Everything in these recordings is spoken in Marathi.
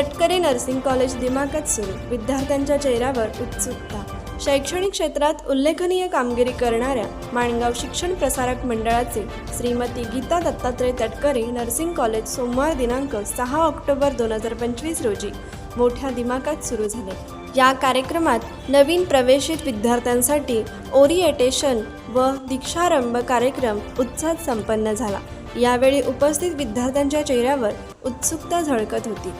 तटकरे नर्सिंग कॉलेज दिमाखात सुरू. विद्यार्थ्यांच्या चेहऱ्यावर उत्सुकता. शैक्षणिक क्षेत्रात उल्लेखनीय कामगिरी करणाऱ्या माणगाव शिक्षण प्रसारक मंडळाचे श्रीमती गीता दत्तात्रय तटकरे नर्सिंग कॉलेज सोमवार दिनांक सहा ऑक्टोबर दोन हजार पंचवीस रोजी मोठ्या दिमाखात सुरू झाले. या कार्यक्रमात नवीन प्रवेशित विद्यार्थ्यांसाठी ओरिएटेशन व दीक्षारंभ कार्यक्रम उत्साहात संपन्न झाला. यावेळी उपस्थित विद्यार्थ्यांच्या चेहऱ्यावर उत्सुकता झळकत होती.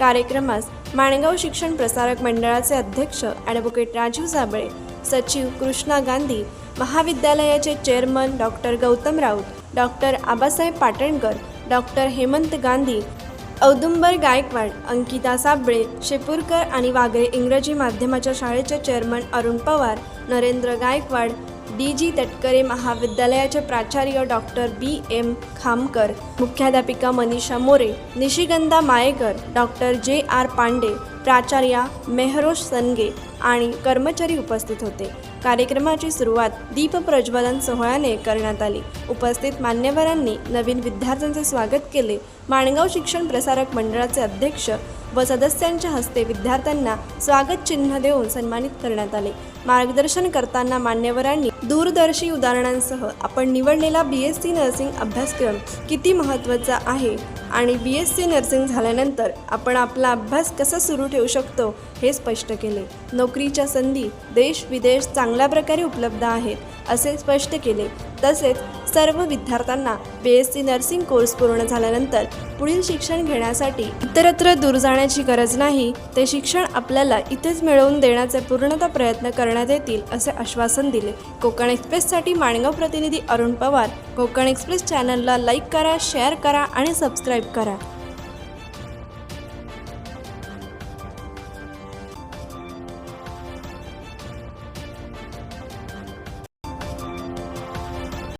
कार्यक्रमास माणगाव शिक्षण प्रसारक मंडळाचे अध्यक्ष ॲडव्होकेट राजीव साबळे सचिव कृष्णा गांधी महाविद्यालयाचे chairman doctor Gautam Raut doctor Abasaheb Patankar doctor Hemant Gandhi Audumbar Gaikwad Ankita Sable Shepurkar आणि वागळे इंग्रजी माध्यमाच्या शाळेचे chairman Arun Pawar Narendra Gaikwad D G Tatkare महाविद्यालयाचे प्राचार्य डॉक्टर बी एम खामकर मुख्याध्यापिका Manisha More Nishigandha Mayekar doctor J R Pande प्राचार्या मेहरोश सनगे आणि कर्मचारी उपस्थित होते. कार्यक्रमाची सुरुवात दीप प्रज्वलन सोहळ्याने करण्यात आली. उपस्थित मान्यवरांनी नवीन विद्यार्थ्यांचे स्वागत केले. माणगाव शिक्षण प्रसारक मंडळाचे अध्यक्ष व सदस्यांच्या हस्ते विद्यार्थ्यांना स्वागत चिन्ह देऊन सन्मानित करण्यात आले. मार्गदर्शन करताना मान्यवरांनी दूरदर्शी उदाहरणांसह आपण निवडलेला बी एस सी नर्सिंग अभ्यासक्रम किती महत्त्वाचा आहे? आणि बी एस सी नर्सिंग झाल्यानंतर आपण आपला अभ्यास कसा सुरू ठेवू शकतो हे स्पष्ट केले. नोकरीच्या संधी देश विदेश चांगल्या प्रकारे उपलब्ध आहेत असे स्पष्ट केले. तसेच सर्व विद्यार्थ्यांना B S C nursing course पूर्ण झाल्यानंतर पुढील शिक्षण घेण्यासाठी इतरत्र दूर जाण्याची गरज नाही ते शिक्षण आपल्याला इथेच मिळवून देण्याचे पूर्णतः प्रयत्न करण्यात येतील असे आश्वासन दिले. कोकण एक्सप्रेससाठी माणगाव प्रतिनिधी अरुण पवार. कोकण एक्सप्रेस चॅनलला लाईक करा शेअर करा आणि सबस्क्राईब करा.